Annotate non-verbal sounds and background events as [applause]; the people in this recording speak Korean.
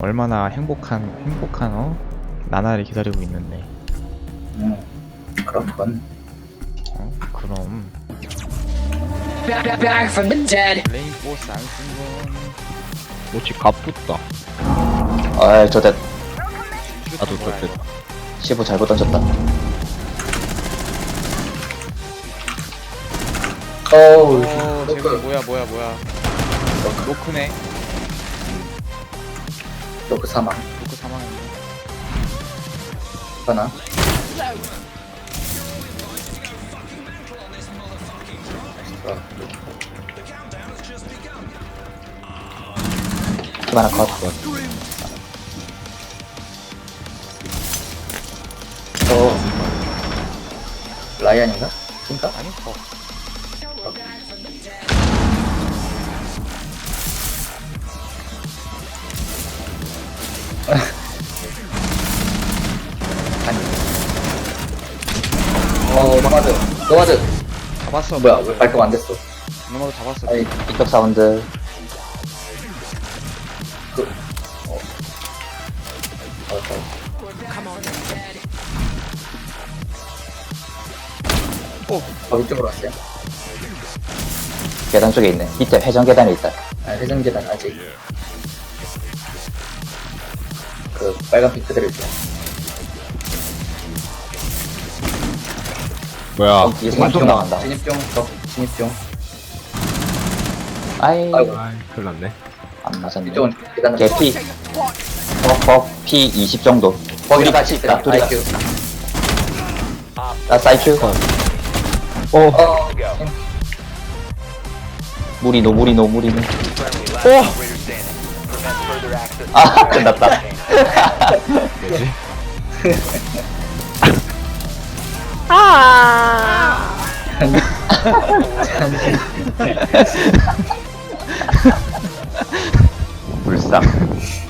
얼마나 행복한 행복한 어? 나날이 기다리고 있는데. 음, 그럼 그건 어 그럼. Back, back, back from the dead. 레인포스 안 쓴건 모치 가쁘다. 아이 저대 나도 저때 15 잘못 던졌다. 어우 어 뭐야 뭐야 뭐야. 노크네 노크 사망. 노크 사망했네. 하나. 하나 컷. 어, 라이안인가? 인가? 아니 더 어, 노마드, 노마드. 잡았어 뭐야, 왜 발동 안 됐어? 노마도 잡았어 아니, 이쪽 사운드. 그, 어. 어, 어. 어, 이쪽으로 왔어요. 계단 쪽에 있네. 밑에 회전 계단에 있다. 아, 회전 계단 아직. 그, 빨간 빛 그대로 있어. 뭐야? 어, 진입 나간다. 진입 중, 적, 진입 중. 아이, 아이 큰일 났네. 안 맞았네. 이쪽은 계단 개피. 퍽퍽 피20 정도. 둘이 같이 있다. 둘이 같이. 나 사이큐. 오. 어. 무리노 무리노 무리노. 오. 아 [laughs] 끝났다. 뭐지? 불쌍. [laughs]